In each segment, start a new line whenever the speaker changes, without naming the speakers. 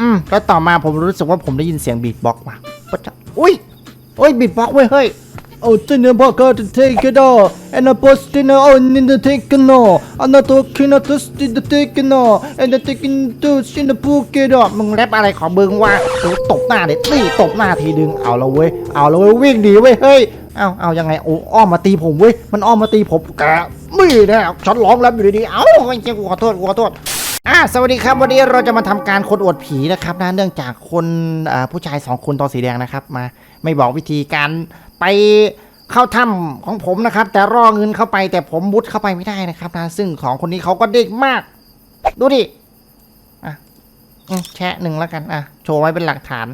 อืมแล้วต่อมาผมรู้สึกว่าผมได้ยินเสียงบีทบ็อกซ์ว่ะปะจ๊ะอุ้ยโอ้ยบีทบ็อกซ์เว้ยเฮ้ย
Oh, dinner burger to take it all, and a post dinner on in the take it all. I'm not talking to the take it all, and the taking to in the book it up.
มึงแรปอะไรของมึงวะเดี๋ยวตบหน้าเด็ดนี่ตบหน้าทีดึงเอาละเว้ยเอาละเว้ยวิ่งหนีเว้ยเฮ้ยเอาเอายังไงโอ้อ้อมมาตีผมเว้ยมันอ้อมมาตีผมแกไม่นะฉันร้องแรปอยู่ดีๆเอ้าไอ้เจ้ากูขอโทษกูขอโทษ อะสวัสดีครับวันนี้เราจะมาทำการคนอวดผีนะครับนะเนื่องจากคนผู้ชายสองคนตอนสีแดงนะครับมาไม่บอกวิธีการไปเข้าถ้ำของผมนะครับ แต่รอเงินเข้าไปแต่ผมมุดเข้าไปไม่ได้นะครับนะซึ่งของคนนี้เขาก็เด็กมาก ดูดิอะแชะหนึ่งแล้วกันอะโชว์ไว้เป็นหลักฐาน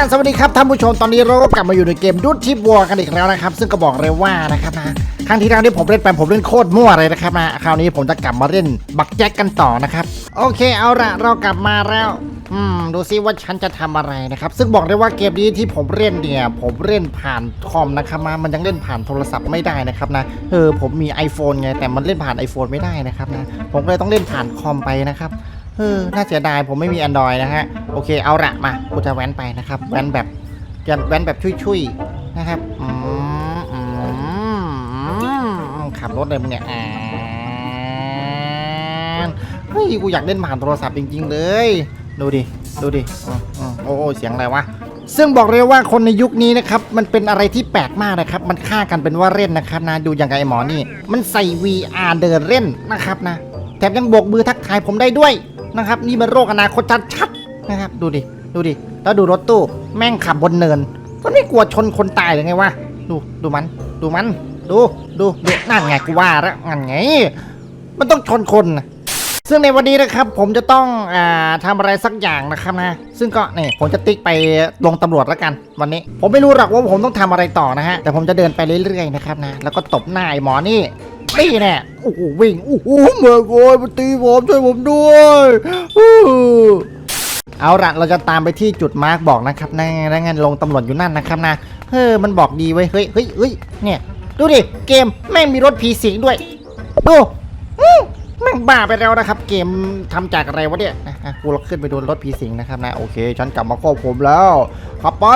สวัสดีครับท่านผู้ชมตอนนี้เราก็กลับมาอยู่ในเกมดุดทิปวัวกันอีกแล้วนะครับ ซึ่งก็บอกเลยว่านะครับนะครั้งที่แล้วที่ผมเล่นไปผมเล่นโคตรมั่วเลยนะครับนะคราวนี้ผมจะกลับมาเล่นบักแจ็คกันต่อนะครับ โอเคเอาละเรากลับมาแล้ว อืมดูซิว่าฉันจะทำอะไรนะครับ ซึ่งบอกเลยว่าเกมนี้ที่ผมเล่นเนี่ย ผมเล่นผ่านคอมนะครับนะมันยังเล่นผ่านโทรศัพท์ไม่ได้นะครับนะเออผมมี iPhone ไงแต่มันเล่นผ่าน iPhone ไม่ได้นะครับนะผมก็เลยต้องเล่นผ่านคอมไปนะครับ เออน่าเสียดายผมไม่มี Android นะฮะ โอเคเอาละมากูจะแว้นไปนะครับ แว้นแบบจะแว้นแบบชุยๆนะครับอืมอืมอืมขับรถเลยมึงเนี่ยอ่านเฮ้ยกูอยากเล่นผ่านโทรศัพท์จริง ๆ เลย ดูดิ ดูดิอืมอืมโอ้โอ้เสียงอะไรวะ ซึ่งบอกเลยว่าคนในยุคนี้นะครับ มันเป็นอะไรที่แปลกมากนะครับ มันฆ่ากันเป็นว่าเล่นนะครับนะ ดูอย่างไงหมอนี่ มันใส่ VR เดินเล่นนะครับนะ แถมยังโบกมือทักทายผมได้ด้วย นะครับ นี่มันโรคอนาคตชัดๆนะครับ ดูดิ ดูดิ แล้วดูรถตู้แม่งขับบนเนิน มันไม่กลัวชนคนตายหรือไงวะ ดู ดูมัน ดูมัน ดู ดู ดูนั่นไงกูว่าแล้วนั่นไง มันต้องชนคนนะซึ่งในวันนี้นะครับผมจะต้องอ่าทำอะไรสักอย่างนะครับนะ ซึ่งก็นี่ผมจะติ๊กไปลงตำรวจแล้วกันวันนี้ ผมไม่รู้หรอกว่าผมต้องทำอะไรต่อนะฮะ แต่ผมจะเดินไปเรื่อยๆนะครับนะ แล้วก็ตบหน้าไอ้หมอนี่ นี่แน่โอ้โหวิ่งโอ้โหเมื่อโกยมาตีผมช่วยผมด้วยเอาละเราจะตามไปที่จุดมาร์กบอกนะครับนั่นไงนั่นลงตำรวจอยู่นั่นนะครับนะเฮ้ยมันบอกดีไว้เฮ้ยเฮ้ยเฮ้ยเนี่ยดูดิเกมแม่งมีรถผีสิงด้วยดูแม่งบ้าไปแล้วนะครับ เกมทำจากอะไรวะเนี่ยอะกูเราขึ้นไปดูรถผีสิงนะครับนะโอเค ฉันกลับมาควบคุมแล้วขับไป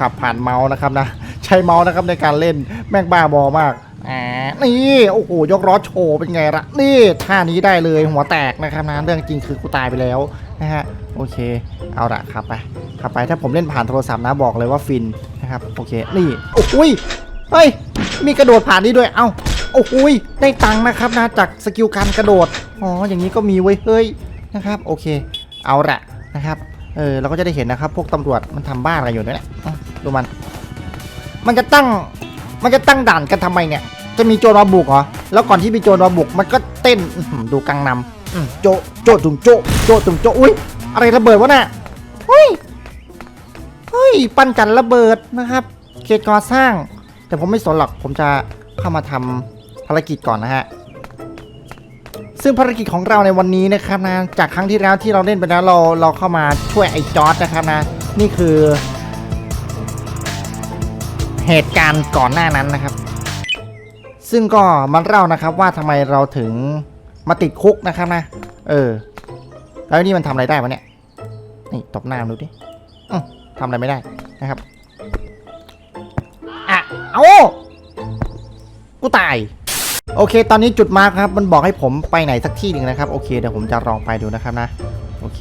ขับผ่านเมาส์นะครับนะ ใช้เมาส์นะครับในการเล่นแม่งบ้าบอมากอ่านี่โอ้โหยกล้อโชว์เป็นไงละนี่ท่านี้ได้เลยหัวแตกนะครับนะเรื่องจริงคือกูตายไปแล้วนะฮะโอเค เอาละขับไปขับไปถ้าผมเล่นผ่านโทรศัพท์นะบอกเลยว่าฟินนะครับโอเคนี่โอ้โหยเฮ้ยมีกระโดดผ่านนี่ด้วยเอ้าโอ้โหยได้ตังค์นะครับนะจากสกิลการกระโดดอ๋ออย่างนี้ก็มีไว้ยเฮ้ยนะครับโอเค เอาละนะครับเออเราก็จะได้เห็นนะครับ พวกตำรวจมันทำบ้าอะไรอยู่เนี่ยอืมดูมัน มันจะตั้ง มันจะตั้งด่านกันทำไมเนี่ย จะมีโจรมาบุกเหรอ แล้วก่อนที่มีโจรมาบุก มันก็เต้นอื้อหือดูกังนำอืมโจโจตุงโจโจตุงโจอุ้ยอะไรระเบิดวะน่ะเฮ้ยเฮ้ยปั้นจันระเบิดนะครับเขตก่อสร้าง แต่ผมไม่สนหรอกผมจะเข้ามาทำภารกิจก่อนนะฮะซึ่งภารกิจของเราในวันนี้นะครับนะจากครั้งที่แล้วที่เราเล่นไปแล้วเราเราเข้ามาช่วยไอ้จอร์ดนะครับนะนี่คือ เหตุการณ์ก่อนหน้านั้นนะครับ ซึ่งก็มันเล่านะครับว่าทำไมเราถึงมาติดคุกนะครับนะ เออ แล้วนี่มันทำอะไรได้วะเนี่ย นี่ตบหน้ามดูดิทำอะไรไม่ได้นะครับอะเอากูตาย โอเค ตอนนี้จุดมาร์คครับ มันบอกให้ผมไปไหนสักที่หนึ่งนะครับ โอเค เดี๋ยวผมจะลองไปดูนะครับนะ โอเค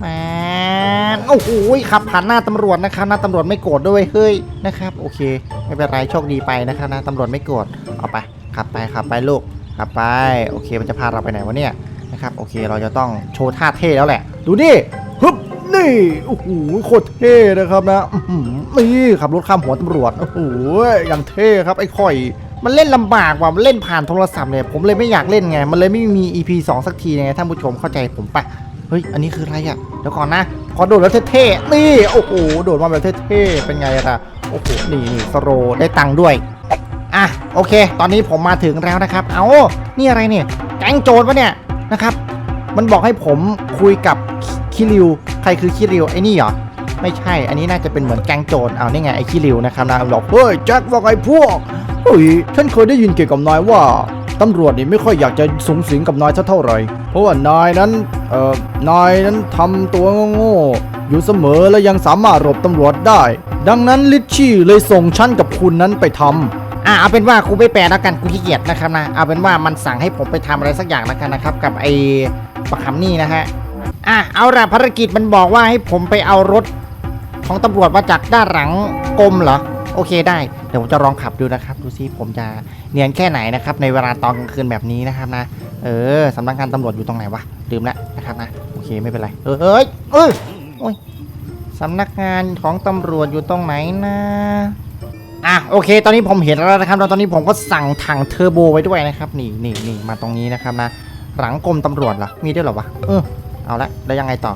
แมน โอ้โหขับผ่านหน้าตำรวจนะครับหน้าตำรวจไม่โกรธด้วยเฮ้ยนะครับโอเค ไม่เป็นไรโชคดีไปนะครับนะตำรวจไม่โกรธเอาไปขับไปขับไปลูกขับไปโอเคมันจะพาเราไปไหนวะเนี่ยนะครับโอเคเราจะต้องโชว์ท่าเท่แล้วแหละ ดูดิฮึบนี่โอ้โหโคตรเท่นะครับนะนี่ขับรถข้ามหัวตำรวจโอ้โหอย่างเท่ครับไอ้ข่อยมันเล่นลำบากว่ะมันเล่นผ่านโทรศัพท์เนี่ยผมเลยไม่อยากเล่นไง มันเลยไม่มี EP 2 สักทีไงท่านผู้ชมเข้าใจผมปะ เฮ้ย อันนี้คืออะไรอะ เดี๋ยวก่อนนะ ขอโดดแล้วเท่ๆ นี่ โอ้โห โดดมาแบบเท่ๆ เป็นไงล่ะ โอ้โห นี่นี่สโรได้ตังค์ด้วย อะ โอเค ตอนนี้ผมมาถึงแล้วนะครับ เอานี่อะไรเนี่ย แก๊งโจรปะเนี่ยนะครับ มันบอกให้ผมคุยกับคิริว ใครคือคิริว ไอ้นี่เหรอ ไม่ใช่ อันนี้น่าจะเป็นเหมือนแก๊งโจร เอานี่ไงไอ้คิริวนะครับนะบอก
เฮ้ยแจ็คว่าไงพวกเฮ้ยฉันเคยได้ยินเกี่ยวกับนายว่าตำรวจนี่ไม่ค่อยอยากจะสูงสิงกับนายเท่าไหร่ เพราะว่านายนั้น เอ่อนายนั้นทำตัวโง่ๆอยู่เสมอและยังสามารถหลบตำรวจได้ ดังนั้นลิชชี่เลยส่งฉันกับคุณนั้นไปทำ
อะเอาเป็นว่ากูไม่แปลแล้วกันกูขี้เกียจนะครับนะเอาเป็นว่ามันสั่งให้ผมไปทำอะไรสักอย่างแล้วกันนะครับ กับไอ้ประคำนี่นะฮะอะเอาละภารกิจมันบอกว่าให้ผมไปเอารถของตำรวจมาจากด้านหลังกรมเหรอโอเคได้เดี๋ยวผมจะลองขับดูนะครับ ดูซิผมจะเนียนแค่ไหนนะครับในเวลาตอนกลางคืนแบบนี้นะครับนะเออสำนักงานตำรวจอยู่ตรงไหนวะลืมละ เคไม่เป็นไร เอ้ยเอ้ยโอ้ยสำนักงานของตำรวจอยู่ตรงไหนนะอะโอเค ตอนนี้ผมเห็นแล้วนะครับแล้วตอนนี้ผมก็สั่งถังเทอร์โบไว้ด้วยนะครับ นี่นี่นี่มาตรงนี้นะครับนะ หลังกรมตำรวจเหรอ มีด้วยเหรอวะ เออ เอาละ แล้วยังไงต่อ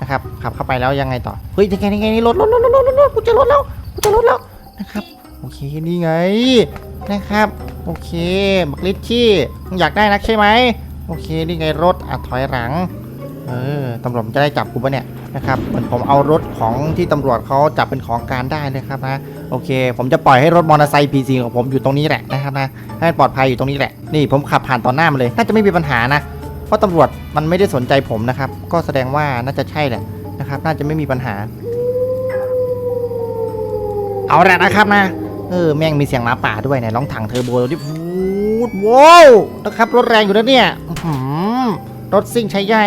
นะครับ ขับเข้าไปแล้วยังไงต่อ เฮ้ยนี่ไงนี่ไงนี่รถรถรถรถรถรถกูจะรถแล้ว กูจะรถแล้ว นะครับ โอเค นี่ไง นะครับ โอเค บักลิชชี่อยากได้นักใช่ไหม โอเค นี่ไงรถ อะถอยหลัง เออตำรวจจะได้จับกูปะเนี่ยนะครับเหมือนผมเอารถของที่ตำรวจเขาจับเป็นของกลารได้เลยครับนะโอเค ผมจะปล่อยให้รถมอเตอร์ไซค์พีซีของผมอยู่ตรงนี้แหละนะครับนะให้ปลอดภัยอยู่ตรงนี้แหละนี่ผมขับผ่านต่อหน้ามันเลยน่าจะไม่มีปัญหานะ เพราะตำรวจมันไม่ได้สนใจผมนะครับ ก็แสดงว่าน่าจะใช่แหละนะครับ น่าจะไม่มีปัญหา เอาละนะครับนะเออแม่งมีเสียงหมาป่าด้วยเนี่ยลองถังเทอร์โบดูดิฟูดว้าวนะครับรถแรงอยู่แล้วเนี่ยรถซิ่งใช้ใหญ่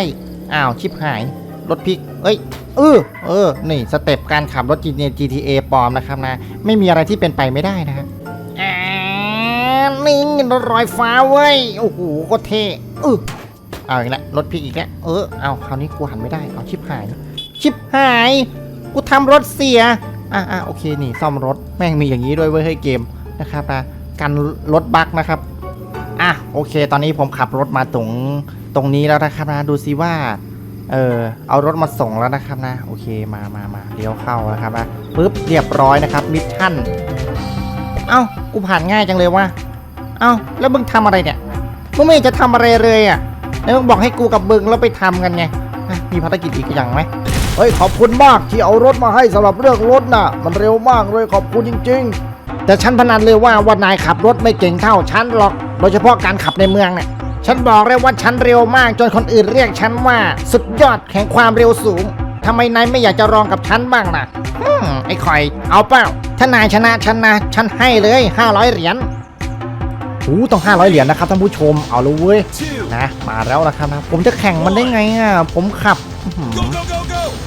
อ้าวชิบหาย รถพลิก เอ้ย เออ เออ นี่สเต็ปการขับรถ GTA ปลอมนะครับนะ ไม่มีอะไรที่เป็นไปไม่ได้นะฮะอ่านี่รถรอยฟ้าเว้ย โอ้โหโคตรเท่เออเอาอีกแล้วรถพลิกอีกแล้ว เออ เอาคราวนี้กูหันไม่ได้ เอาชิบหาย ชิบหาย กูทำรถเสีย อะอะโอเค นี่ซ่อมรถ แม่งมีอย่างนี้ด้วยเว้ยเฮ้ยเกมนะครับนะ กันรถบั๊กนะครับ อะโอเค ตอนนี้ผมขับรถมาตรง ตรงนี้แล้วนะครับนะ ดูซิว่า เออเอารถมาส่งแล้วนะครับนะ โอเคมามามาเลี้ยวเข้านะครับนะปึ๊บเรียบร้อยนะครับมิชชั่น เอ้ากูผ่านง่ายจังเลยว่ะเอ้าแล้วมึงทำอะไรเนี่ยมึงไม่เห็นจะทำอะไรเลยอะแล้วมึงบอกให้กูกับมึงแล้วไปทำกันไงอะมีภารกิจอีกอย่างไหม
เฮ้ยขอบคุณมากที่เอารถมาให้สำหรับเรื่องรถน่ะ มันเร็วมากเลยขอบคุณจริง
แต่ฉันพนันเลยว่าว่านายขับรถไม่เก่งเท่าฉันหรอก โดยเฉพาะการขับในเมืองเนี่ย ฉันบอกเลยว่าฉันเร็วมากจนคนอื่นเรียกฉันว่า สุดยอดแห่งความเร็วสูงทำไมนายไม่อยากจะรองกับฉันบ้างนะอืมไอ้คอย เอาเปล่า ถ้านายชนะฉันนะ ฉันให้เลย 500 เหรียญ
ๆหูต้อง 500 เหรียญนะครับท่านผู้ชม เอาเลยเว้ย
นะ มาแล้วนะครับนะ ผมจะแข่งมันได้ไงอะ ผมขับ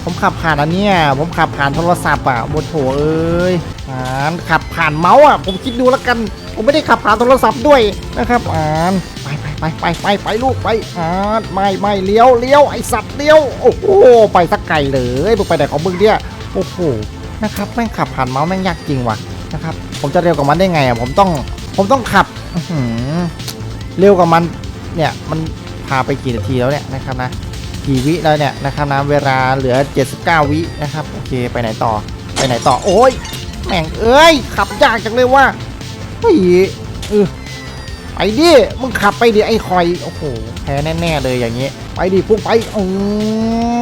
ผมขับผ่านอันเนี้ยผมขับผ่านโทรศัพท์อะบนโถเอ้ยอ่านขับผ่านเมาส์อะ ผมคิดดูแล้วกัน ผมไม่ได้ขับผ่านโทรศัพท์ด้วยนะครับอ่านไปไป ไปไปไปไปลูกไปอ่าไม่ไม่เลี้ยวเลี้ยวไอสัตว์เลี้ยวโอ้โหไปสักไกลเลยมึงไปไหนของมึงเนี่ยโอ้โหนะครับแม่งขับผ่านเมาส์แม่งยากจริงว่ะนะครับผมจะเร็วกว่ามันได้ไงอะผมต้องผมต้องขับอืเร็วกว่ามันเนี่ยมันพาไปกี่นาทีแล้วเนี่ยนะครับนะกี่วิแล้วเนี่ยนะครับนะเวลาเหลือ 79 วินะครับโอเคไปไหนต่อไปไหนต่อโอ้ยแม่งเอ้ยขับยากจังเลยว่าเฮ้ยเออ ไปดิมึงขับไปดิไอ้คอยโอ้โหแพ้แน่ๆเลยอย่างงี้ไปดิพุ่งไปอื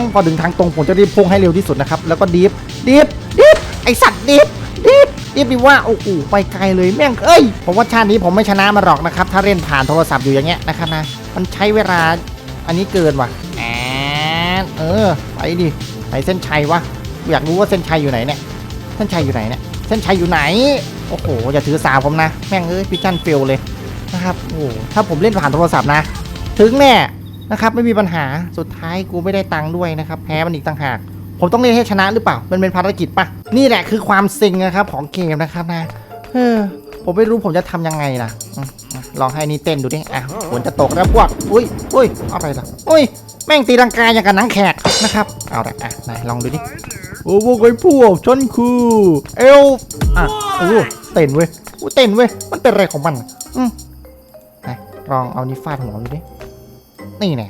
มพอถึงทางตรงผมจะรีบพุ่งให้เร็วที่สุดนะครับแล้วก็ดิฟดิฟดิฟไอสัตว์ดิฟดิฟดิฟดิว่าโอ้โหไปไกลเลยแม่งเอ้ยผมว่าชาตินี้ผมไม่ชนะมาหรอกนะครับ ถ้าเล่นผ่านโทรศัพท์อยู่อย่างเงี้ยนะครับนะมันใช้เวลาอันนี้เกินว่ะแอนเออไปดิไหนเส้นชัยวะอยากรู้ว่าเส้นชัยอยู่ไหนเนี่ยเส้นชัยอยู่ไหนเนี่ยเส้นชัยอยู่ไหนโอ้โหอย่าถือสาผมนะ แม่งเอ้ยพิชันเฟลเลย นะครับโอ้ถ้าผมเล่นผ่านโทรศัพท์นะ ถึงแน่นะครับไม่มีปัญหาสุดท้ายกูไม่ได้ตังค์ด้วยนะครับแพ้มันอีกต่างหาก ผมต้องเล่นให้ชนะหรือเปล่า มันเป็นภารกิจปะนี่แหละคือความซิงนะครับของเกมนะครับนะเออผมไม่รู้ผมจะทำยังไงล่ะลองให้นี่เต้นดูดิอะฝนจะตกแล้วพวกอุ้ยอุ้ยอะไรล่ะอุ้ยแม่งตีรังกายอย่างกับหนังแขกนะครับเอาละอะไหนลองดูดิ
โอ้พวกไอ้พวกฉันคือ
เอลอะโอ้เต้นเว้ยอู้เต้นเว้ยมันเป็นอะไรของมันอืมไหน ลองเอานี่ฟาดหัวดูดิ นี่แน่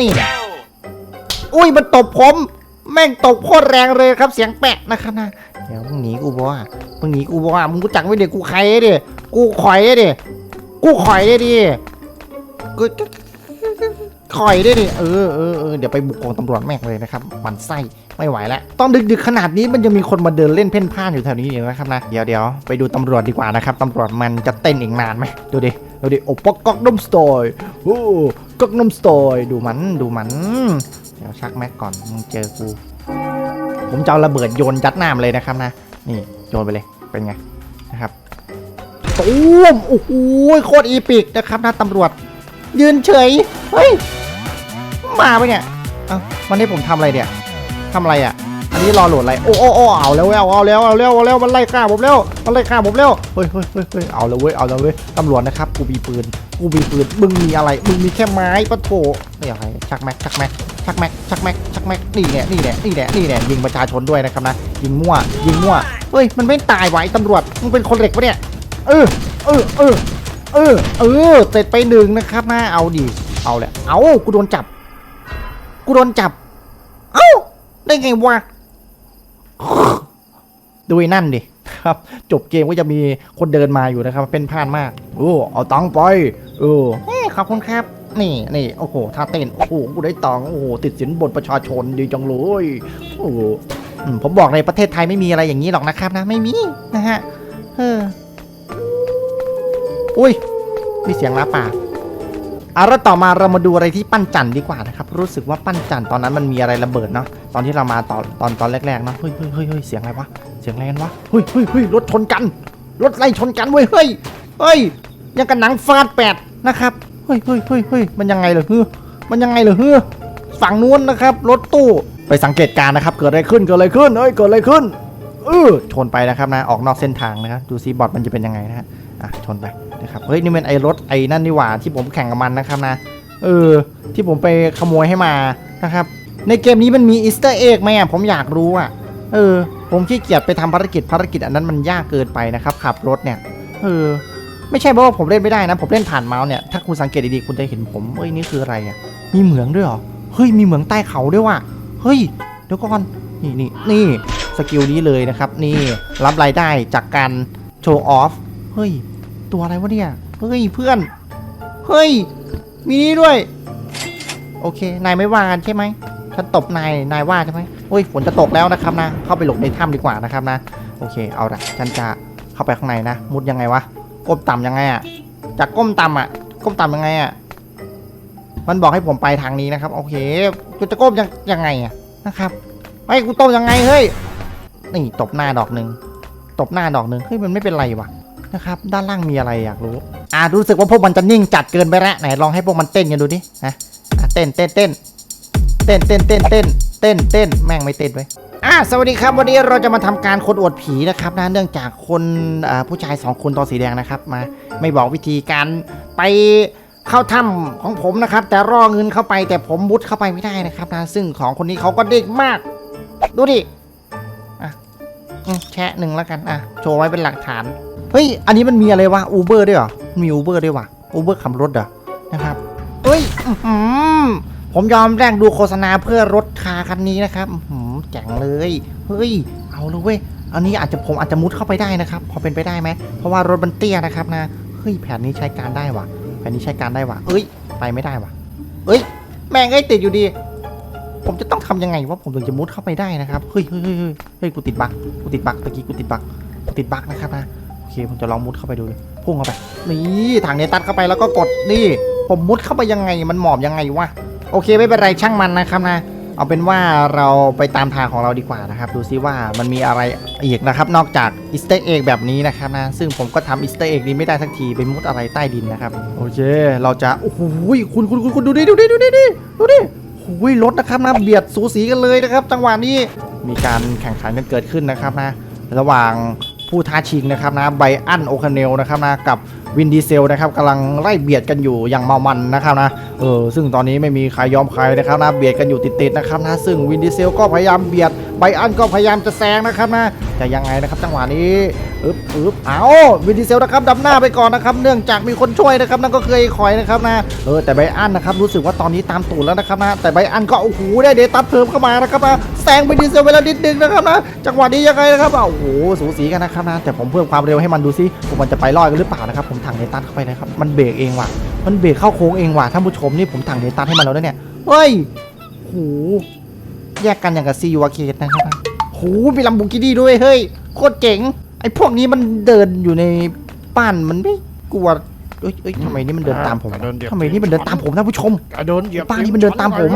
นี่แน่อุ้ยมันตบผม แม่งตบโคตรแรงเลยครับเสียงแปะนะครับนะ เดี๋ยวมึงหนีกูบ่ว่ามึงหนีกูบ่ว่ามึงกูจักไว้เดี๋ยวกูใครดิกูข่อยดิกูข่อยได้ดิกูข่อยได้ดิเออเออเออเดี๋ยวไปบุกกองตำรวจแม่งเลยนะครับมันไส้ไม่ไหวแล้วตอนดึกๆขนาดนี้มันยังมีคนมาเดินเล่นเพ่นพ่านอยู่แถวนี้อยู่นะครับนะเดี๋ยวเดี๋ยวไปดูตำรวจดีกว่านะครับตำรวจมันจะเต้นอีกนานไหมดูดิ
ดูดิโอปกก๊อกน้ำสตล์โอ้ก๊อกน้ำสตล์
ดูมันดูมัน เดี๋ยวชักแม็กก่อนมึงเจอกู ผมจะเอาระเบิดโยนยัดน้ามันเลยนะครับนะ นี่โยนไปเลยเป็นไงนะครับตูมโอ้โหโคตรอีปิกนะครับนะตำรวจ ยืนเฉยเฮ้ยมาไปเนี่ยเอ้ามันให้ผมทำอะไรเนี่ยทำอะไรอะ อันนี้รอโหลดอะไรโอ้โอ้โอ้เอาแล้วเอาเอาแล้วเอาแล้วเอาแล้วมันไล่ฆ่าผมแล้วมันไล่ฆ่าผมแล้วเฮ้ยเฮ้ยเฮ้ยเฮ้ยเอาแล้วเว้ยเอาแล้วเว้ยตำรวจนะครับกูมีปืนกูมีปืนมึงมีอะไรมึงมีแค่ไม้ปะโถไม่อะไรชักแม็กชักแม็กชักแม็กชักแม็กชักแม็กนี่แหละนี่แหละนี่แหละนี่แหละยิงประชาชนด้วยนะครับนะยิงมั่วยิงมั่วเฮ้ยมันไม่ตายไหวตำรวจมึงเป็นคนเหล็กปะเนี่ยเออเออเออเออเออเสร็จไปหนึ่งนะครับนะเอาดิเอาแหละเอากูโดนจับกูโดนจับเอ้าได้ไงวะ ดูนั่นดิครับจบเกมก็จะมีคนเดินมาอยู่นะครับ เป็นพลาดมาก
โอ้เอาตังไปเออ
เฮ้ยขอบคุณครับ นี่นี่โอ้โหท่าเต้น
โอ้โหกูได้ตังโอ้โหติดสินบนประชาชนดีจังเลยโอ้โห
ผมบอกในประเทศไทยไม่มีอะไรอย่างนี้หรอกนะครับนะไม่มีนะฮะเอออุ้ยมีเสียงล้าป่าเอาแล้วต่อมาเรามาดูอะไรที่ปั้นจันดีกว่านะครับ รู้สึกว่าปั้นจันตอนนั้นมันมีอะไรระเบิดเนาะ ตอนที่เรามาตอนตอนตอนแรกๆเนะเฮ้ยเฮ้ยเฮ้ยเฮ้ยเสียงอะไรวะเสียงอะไรกันวะเฮ้ยเฮ้ยเฮ้ยรถชนกันรถไล่ชนกันเว้ยเฮ้ยเฮ้ยยังกับหนังฟาดแปดนะครับเฮ้ยเฮ้ยเฮ้ยเฮ้ยมันยังไงเหรอเฮ้ยมันยังไงเหรอเฮ้ยฝั่งนู้นนะครับ รถตู้ไปสังเกตการนะครับ เกิดอะไรขึ้นเกิดอะไรขึ้นเฮ้ยเกิดอะไรขึ้นเออชนไปนะครับนะออกนอกเส้นทางนะครับดูซิบอทมันจะเป็นยังไงนะฮะอะชนไปนะครับเฮ้ยนี่มันไอ้รถไอ้นั่นนี่หว่าที่ผมแข่งกับมันนะครับนะเออที่ผมไปขโมยให้มานะครับ ในเกมนี้มันมีอีสเตอร์เอ็กไหมอะผมอยากรู้อะ เออ ผมขี้เกียจไปทำภารกิจภารกิจอันนั้นมันยากเกินไปนะครับขับรถเนี่ยเออไม่ใช่เพราะว่าผมเล่นไม่ได้นะ ผมเล่นผ่านเมาส์เนี่ยถ้าคุณสังเกตดีๆคุณจะเห็นผมเอ้ยนี่คืออะไรอะมีเหมืองด้วยเหรอเฮ้ยมีเหมืองใต้เขาด้วยว่ะเฮ้ยเดี๋ยวก่อนนี่นี่นี่สกิลนี้เลยนะครับ นี่รับรายได้จากการโชว์ออฟเฮ้ย ตัวอะไรวะเนี่ยเฮ้ยเพื่อนเฮ้ยมีนี่ด้วย โอเค นายไม่ว่ากันใช่ไหม ฉันตบนาย นายว่าใช่ไหมโอ้ย ฝนจะตกแล้วนะครับนะ เข้าไปหลบในถ้ำดีกว่านะครับนะ โอเค เอาละฉันจะเข้าไปข้างในนะ มุดยังไงวะ ก้มต่ำยังไงอะจากก้มต่ำอะก้มต่ำยังไงอะมันบอกให้ผมไปทางนี้นะครับ โอเคกูจะก้มยังยังไงอะนะครับไอ้กูต้มยังไงเฮ้ย นี่ตบหน้าดอกหนึ่ง ตบหน้าดอกหนึ่งเฮ้ยมันไม่เป็นไรวะนะครับ ด้านล่างมีอะไรอยากรู้ อ่ารู้สึกว่าพวกมันจะนิ่งจัดเกินไปล้วไหนลองให้พวกมันเต้นกันดูดินะเต้นเต้นเต้น เต้นเต้นเต้นเต้นเต้นเต้นแม่งไม่เต้นไว้อ่าสวัสดีครับวันนี้เราจะมาทำการคนอวดผีนะครับนะเนื่องจากคนผู้ชายสองคนตัวสีแดงนะครับมาไม่บอกวิธีการไปเข้าถ้ำของผมนะครับ แต่รอเงินเข้าไปแต่ผมมุดเข้าไปไม่ได้นะครับนะซึ่งของคนนี้เขาก็เด็กมาก ดูดิอะแชะหนึ่งแล้วกันอะโชว์ไว้เป็นหลักฐานเฮ้ยอันนี้มันมีอะไรวะอูเบอร์ด้วยเหรอมีอูเบอร์ด้วยวะอูเบอร์ขับรถเหรอนะครับเฮ้ยอื้อหือ ผมยอมแลกดูโฆษณาเพื่อรถคาคันนี้นะครับหือแจ๋งเลย เฮ้ย เอาเลยเว้ย อันนี้อาจจะผมอาจจะมุดเข้าไปได้นะครับ พอเป็นไปได้ไหม เพราะว่ารถมันเตี้ยนะครับนะ เฮ้ย แผนนี้ใช้การได้วะแผนนี้ใช้การได้วะเอ้ย ไปไม่ได้วะเอ้ย แม่งไอ้ติดอยู่ดี ผมจะต้องทำยังไงว่าผมถึงจะมุดเข้าไปได้นะครับ เฮ้ยเฮ้ยเฮ้ยเฮ้ย กูติดบั๊กกูติดบั๊กตะกี้กูติดบั๊กกูติดบั๊กนะครับนะ โอเค ผมจะลองมุดเข้าไปดูเลยพุ่งเข้าไป นี่ถังเนตัดเข้าไปแล้วก็กด นี่ ผมมุดเข้าไปยังไง มันหมอบยังไงวะ โอเคไม่เป็นไรช่างมันนะครับนะ เอาเป็นว่าเราไปตามทางของเราดีกว่านะครับ ดูซิว่ามันมีอะไรอีกนะครับ นอกจากอิสเตอร์เอ็กแบบนี้นะครับนะ ซึ่งผมก็ทำอิสเตอร์เอ็กนี้ไม่ได้สักทีไปมุดอะไรใต้ดินนะครับ โอเค เราจะโอ้โหคุณคุณคุณคุณดูดิดูดิดูดิดูดิโอ้ยรถนะครับนะเบียดสูสีกันเลยนะครับจังหวะนี้มีการแข่งขันกันเกิดขึ้นนะครับนะ ระหว่างผู้ท้าชิงนะครับนะไบอันโอคาเนลนะครับนะกับวินดีเซลนะครับกำลังไล่เบียดกันอยู่อย่างเมามันนะครับนะเออซึ่งตอนนี้ไม่มีใครยอมใครนะครับนะเบียดกันอยู่ติดๆนะครับนะซึ่งวินดีเซลก็พยายามเบียดไบอันก็พยายามจะแซงนะครับนะจะยังไงนะครับจังหวะนี้อึ๊บอึ๊บเอาวินดีเซลนะครับดับหน้าไปก่อนนะครับ เนื่องจากมีคนช่วยนะครับนั่นก็คือไอ้คอยนะครับนะเออแต่ไบอันนะครับรู้สึกว่าตอนนี้ตามตูดแล้วนะครับนะแต่ไบอันก็โอ้โหได้เดตัสเพิ่มเข้ามานะครับนะแซงวินดีเซลไปแล้วนิดนึงนะครับนะจังหวะนี้ยังไงนะครับโอ้โหสูสีกันนะครับนะแต่ผมเพิ่มความเร็วให้มันดูซิมันจะไปรอดกันหรือเปล่านะครับผมถังเดตัสเข้าไปนะครับมันเบรกเองว่ะ มันเบรกเข้าโค้งเองว่ะท่านผู้ชมนี่ผมถังเดตัสให้มันแล้วนะเนี่ยเฮ้ยโอ้โหแยกกันอย่างกับซีวาเคสนะครับนะโอ้โหมีลัมโบกินี่ด้วยเฮ้ยโคตรเจ๋งไอ้พวกนี้มันเดินอยู่ในบ้านมันไม่กลัวเอ้ยเอ้ยทำไมนี่มันเดินตามผม
อ่าเดินเหยียบ
ทำไมนี่มันเดินตามผมนะผู้ชม
แกเดินเหยียบ
ป้านี่มันเดินตามผม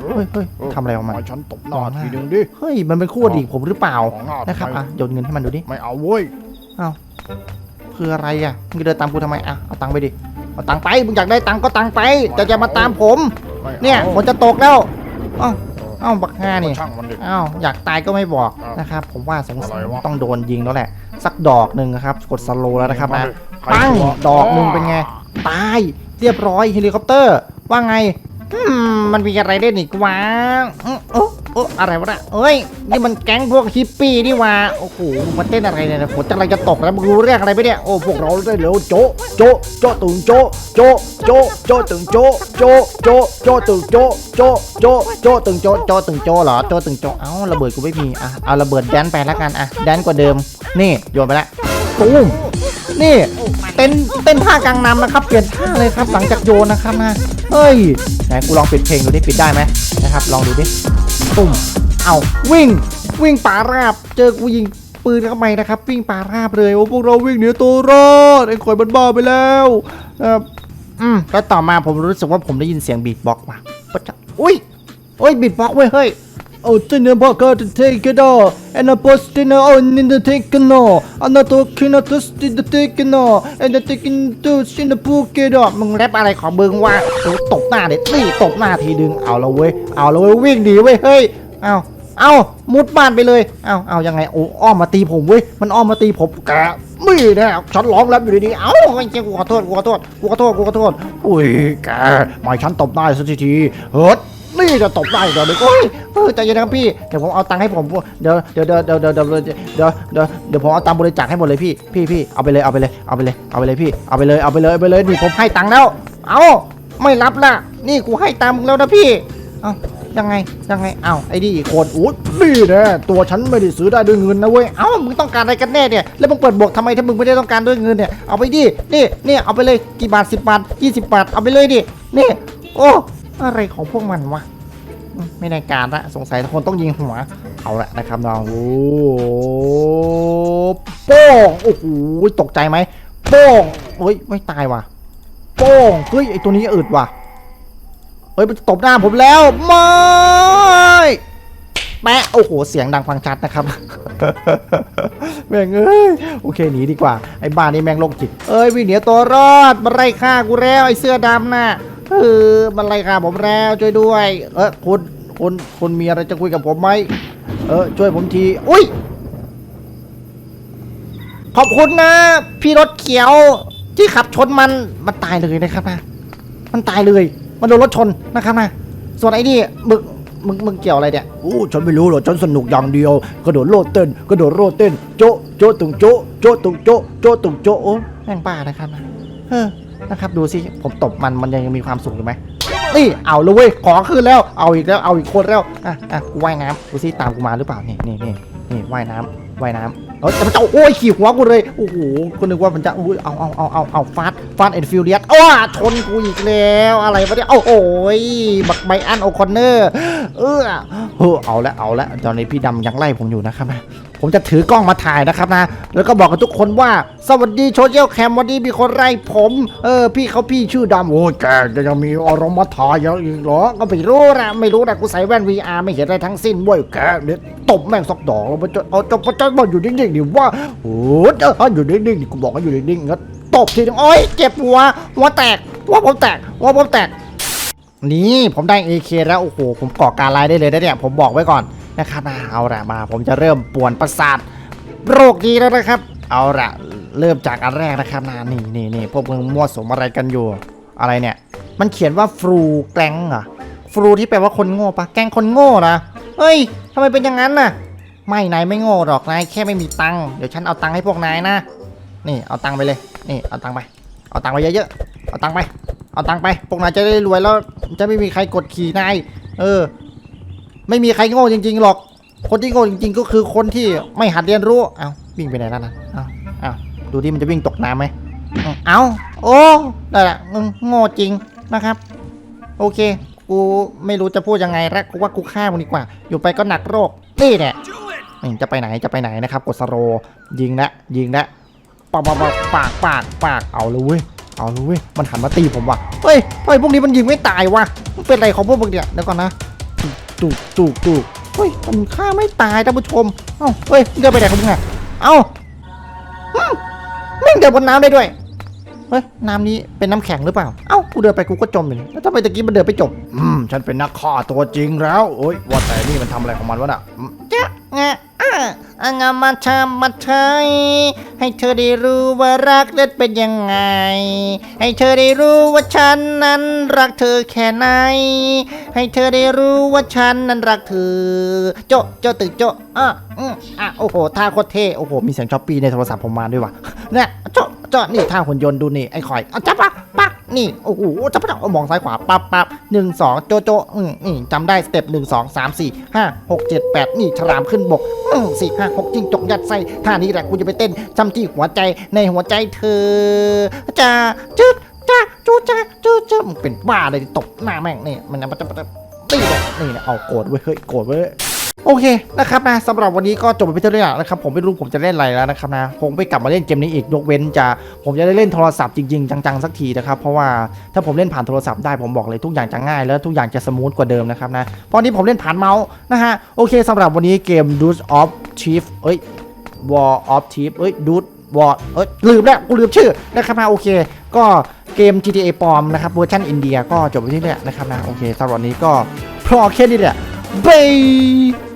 เฮ้
เฮ้ยเฮ้ยทำอะไรออกมา
ฉันตบหน้าทีนึงดิ
เฮ้ยมันเป็นคู่อดีตผมหรือเปล่า
ของหน้า
นะครับ
ทำไม
อะโยนเงินให้มันดูดิ
ไม่เอาเว้ย
คืออะไรอะมึงจะเดินตามกูทำไมอะเอาตังค์ไปดิ เอาตังค์ไปมึงอยากได้ตังค์ก็ตังค์ไปจะจะมาตามผม
ไม่อา
เนี่ยฝนจะตกแล้วเอ้าเอ้าบักห้านี่
ช่างมันดิ
อ้าวอยากตายก็ไม่บอก
อ้าว
นะครับ ผมว่าสงสัย
อะไรวะ
ต้องโดนยิงแล้วแหละ สักดอกหนึ่งนะครับ กดสโลว์แล้วนะครับนะ
ใคร
ปัง
กลัว
ดอกหนึ่งเป็นไง ตายเรียบร้อยเฮลิคอปเตอร์ ว่าไงอืมมันมีอะไรเล่นอีกวะอืมโอ้ โอ้อะไรวะเนี่ยเอ้ย นี่มันแก๊งพวกฮิปปี้นี่ว่าโอ้โหมันเต้นอะไรเนี่ยฝนจะอะไรจะตกแล้วมึงรู้เรื่องอะไรไหมเนี่ย โอ้ พวกเราได้เร็วโจะโจะโจะตึงโจะโจะโจะโจะตึงโจะโจะโจะโจะตึงโจะโจะโจะโจะตึงโจะโจะตึงโจะเหรอโจะตึงโจะเอ้าระเบิดกูไม่มีอะเอาระเบิดแดนไปล้วกันอะแดนกว่าเดิม นี่โยนไปละตูมนี่เต้นเต้นท่ากลางนำนะครับ เปลี่ยนท่าเลยครับหลังจากโยนนะครับนะเฮ้ยไหนกูลองปิดเพลงดูดิปิดได้ไหมนะครับ ลองดูดิ ตุ่มเอาวิ่ง วิ่งป่าราบ เจอกูยิงปืนเข้าไปนะครับ วิ่งป่าราบเลยโอ้พวกเราวิ่งเหนือตัวรอดไอ้ข่อยมันบ้าไปแล้วเอออืมแล้วต่อมาผมรู้สึกว่าผมได้ยินเสียงบีทบ็อกซ์ว่ะปะจ๊ะอุ้ยโอ้ยบีทบ็อกซ์เว้ยเฮ้ย
Oh, dinner poker to take it all, and a post dinner on in the take no. I'm not talking to the take no, and the taking to in the book it up.
มึงแรปอะไรของมึงวะโอ้ตบหน้าเด็ดนี่ตบหน้าทีดึงเอาละเว้ยเอาละเว้ยวิ่งหนีเว้ยเฮ้ยเอาเอามุดบ้านไปเลยเอาเอายังไงโอ้อ้อมมาตีผมเว้ยมันอ้อมมาตีผมแกไม่นะฉันร้องแรปอยู่ดีๆเอ้าไอ้เจ้ากูขอโทษกูขอโทษกูขอโทษกูขอโทษอุ้ยแกไม่ฉันตบได้สักทีทีเฮ้ย นี่จะตบได้เดี๋ยวนี้โอ้ยเออใจเย็นนะครับพี่เดี๋ยวผมเอาตังค์ให้ผมเดี๋ยวเดี๋ยวเดี๋ยวเดี๋ยวเดี๋ยวเดี๋ยวเดี๋ยวเดี๋ยวเดี๋ยวผมเอาตังค์บริจาคให้หมดเลยพี่พี่พี่เอาไปเลยเอาไปเลยเอาไปเลยเอาไปเลยพี่เอาไปเลยเอาไปเลยเอาไปเลยนี่ผมให้ตังค์แล้ว เอาไม่รับละนี่กูให้ตังค์มึงแล้วนะพี่เอายังไงยังไงเอาไอ้นี่อีกคนอุ้ยนี่นะตัวฉันไม่ได้ซื้อได้ด้วยเงินนะเว้ยเอ้ามึงต้องการอะไรกันแน่เนี่ยแล้วมึงเปิดบวกทำไมถ้ามึงไม่ได้ต้องการด้วยเงินเนี่ยเอาไปดินี่นี่เอาไปเลยกี่บาทสิบาทยี่สิบาทเอาไปเลยดินี่โอ้อะไรของพวกมันวะ ไม่ได้การละสงสัยทุกคนต้องยิงหัว เอาละนะครับน้องโอ้โป้งโอ้โหตกใจไหมโป้งเฮ้ยไม่ตายว่ะ โป้งเฮ้ยไอตัวนี้อึดว่ะเฮ้ยมันตบหน้าผมแล้วไม่แปะโอ้โห เสียงดังฟังชัดนะครับ แม่งเอ้ย โอเค หนีดีกว่า ไอ้บ้านนี้แม่งโรคจิต เอ้ย วิ่งเหนียวตัวรอดมันไล่ฆ่ากูแล้ว ไอ้เสื้อดำน่ะ เออมันไล่ฆ่าผมแล้วช่วยด้วย เออคุณคุณคุณมีอะไรจะคุยกับผมไหมเออช่วยผมที อุ้ยขอบคุณนะ พี่รถเขียวที่ขับชนมันมันตายเลยนะครับนะมันตายเลย มันโดนรถชนนะครับนะส่วนไอ้นี่มึงมึงมึงเกี่ยวอะไรเนี่ย
โอ้ฉันไม่รู้หรอกฉันสนุกอย่างเดียวกระโดดโลดเต้นกระโดดโลดเต้นโจะโจะตึงโจะโจะตึงโจะโจะตึงโจะโอ้
แม่งบ้านะครับนะเออ นะครับดูสิผมตบมันมันยังมีความสุขอยู่ไหมนี่เอาเลยเว้ยขอคืนแล้วเอาอีกแล้วเอาอีกคนแล้วอะอะกูว่ายน้ำดูสิตามกูมาหรือเปล่านี่นี่นี่นี่ว่ายน้ำว่ายน้ำเออแต่มันจะเอาโอ้ยขี่หัวกูเลยโอ้โหคนนึกว่ามันจะอุ้ยเอาเอาเอาเอาเอาฟาดฟาดเอ็นฟิวเลียสอ้าชนกูอีกแล้วอะไรวะเนี่ยโอ้โหยบักไบอันโอคอนเนอร์เออเออเอาละเอาละตอนนี้พี่ดำยังไล่ผมอยู่นะครับนะ ผมจะถือกล้องมาถ่ายนะครับนะ แล้วก็บอกกับทุกคนว่า สวัสดีโชเชียลแคมวันนี้มีคนไล่ผม เออ พี่เขาพี่ชื่อดำโอ้ยแกจะยังมีอารมณ์มาถ่ายอย่างอีกเหรอ ก็ไม่รู้นะไม่รู้นะกูใส่แว่น VR ไม่เห็นอะไรทั้งสิ้นเว้ยแกเนี่ยตบแม่งสักดอกแล้วมันจะเอาจะจะมาอยู่นิ่งๆดิว่าโอ้ยเอออยู่นิ่งๆดิกูบอกให้อยู่นิ่งๆงั้นตบทีนึงโอ้ยเจ็บหัวหัวแตกหัวผมแตกหัวผมแตกนี่ผมได้ AK แล้ว โอ้โห ผมก่อการร้ายได้เลยนะเนี่ย ผมบอกไว้ก่อน นะครับนะเอาละมาผมจะเริ่มป่วนประสาทโรคดีแล้วนะครับ เอาละเริ่มจากอันแรกนะครับนะนี่นี่นี่พวกมึงมั่วสมอะไรกันอยู่ อะไรเนี่ย มันเขียนว่าฟรูแกล้งเหรอฟรูที่แปลว่าคนโง่ปะแกล้งคนโง่นะเฮ้ยทำไมเป็นอย่างนั้นน่ะ ไม่นายไม่โง่หรอกนายแค่ไม่มีตังค์เดี๋ยวฉันเอาตังค์ให้พวกนายนะ นี่เอาตังค์ไปเลย นี่เอาตังค์ไป เอาตังค์ไปเยอะๆเอาตังค์ไป เอาตังค์ไปพวกนายจะได้รวยแล้วจะไม่มีใครกดขี่นายเออ ไม่มีใครโง่จริง ๆ หรอก คนที่โง่จริง ๆ ก็คือคนที่ไม่หัดเรียนรู้ เอาวิ่งไปไหนแล้วนะเอาเอาดูดิมันจะวิ่งตกน้ำไหมเอาเอาโอ้ได้ละมึงโง่จริงนะครับ โอเค กูไม่รู้จะพูดยังไงแล้วกูว่ากูฆ่ามึงดีกว่า อยู่ไปก็หนักโรค นี่แหละจะไปไหนจะไปไหนนะครับ กดสโล่ยิงละยิงละปากปากปากปากปากเอาเลยเว้ยเอาเลยเว้ยมันหันมาตีผมว่ะเฮ้ยเฮ้ยพวกนี้มันยิงไม่ตายว่ะมันเป็นอะไรของพวกมึงเนี่ยเดี๋ยวก่อนนะ ตุกตุกตุกเฮ้ยมันฆ่าไม่ตายท่านผู้ชม เอ้าเฮ้ยเดินไปไหนของมึงอะเอ้าฮึไม่เดินบนน้ำได้ด้วยเฮ้ยน้ำนี้เป็นน้ำแข็งหรือเปล่า เอ้ากูเดินไปกูก็จมอยู่แล้วทำไมตะกี้มันเดินไปจม
อืม ฉันเป็นนักฆ่าตัวจริงแล้ว โอ้ยว่าแต่นี่มันทำอะไรของมันวะน่ะเจ๊ะ
งะอะอะงามาชามาใช้ให้เธอได้รู้ว่ารักนั้นเป็นยังไง ให้เธอได้รู้ว่าฉันนั้นรักเธอแค่ไหน ให้เธอได้รู้ว่าฉันนั้นรักเธอ โจะโจะตึกโจะอะอืมอะโอ้โหท่าโคตรเท่โอ้โหมีเสียงช้อปปี้ในโทรศัพท์ผมมาด้วยว่ะเนี่ยโจะโจะนี่ท่าหุ่นยนต์ดูนี่ไอ้คอยอะจับปะปัก นี่โอ้โหจับปะเอามองซ้ายขวาปั๊บปั๊บหนึ่งสองโจโจอืมนี่จำได้สเต็ปหนึ่งสองสามสี่ห้าหกเจ็ดแปดนี่ฉลามขึ้นบกอืมสี่ห้าหกจิ้งจกยัดไส้ท่านี้แหละกูจะไปเต้นจำที่หัวใจในหัวใจเธอจ้าจึ๊กจ้าจูจ้าจูจ้ามึงเป็นบ้าเลยตบหน้าแม่งนี่มันจะมันจะตีเลยนี่นะเอาโกรธเว้ยเฮ้ยโกรธเว้ย โอเคนะครับนะสำหรับวันนี้ก็จบไปเท่านี้แล้วนะครับผมไม่รู้ผมจะเล่นอะไรแล้วนะครับนะผมไม่กลับมาเล่นเกมนี้อีกยกเว้นจะผมจะได้เล่นโทรศัพท์จริงๆ จังๆสักทีนะครับเพราะว่าถ้าผมเล่นผ่านโทรศัพท์ได้ผมบอกเลยทุกอย่างจะง่าย แล้วทุกอย่างจะสมูทกว่าเดิมนะครับนะเพราะนี้ผมเล่นผ่านเมาส์นะฮะโอเคสำหรับวันนี้เกม d u e of Chief เอ้ย War of Chief เอ้ย d u e War เอ้ยลืมแล้วกูลืมชื่อนะครับนะโอเค ก็เกม GTA ปลอมนะครับเวอร์ชันอินเดียก็จบไปที่นี่แหละนะครับนะโอเคสำหรับวันนี้ก็พอแค่นี้แหละบาย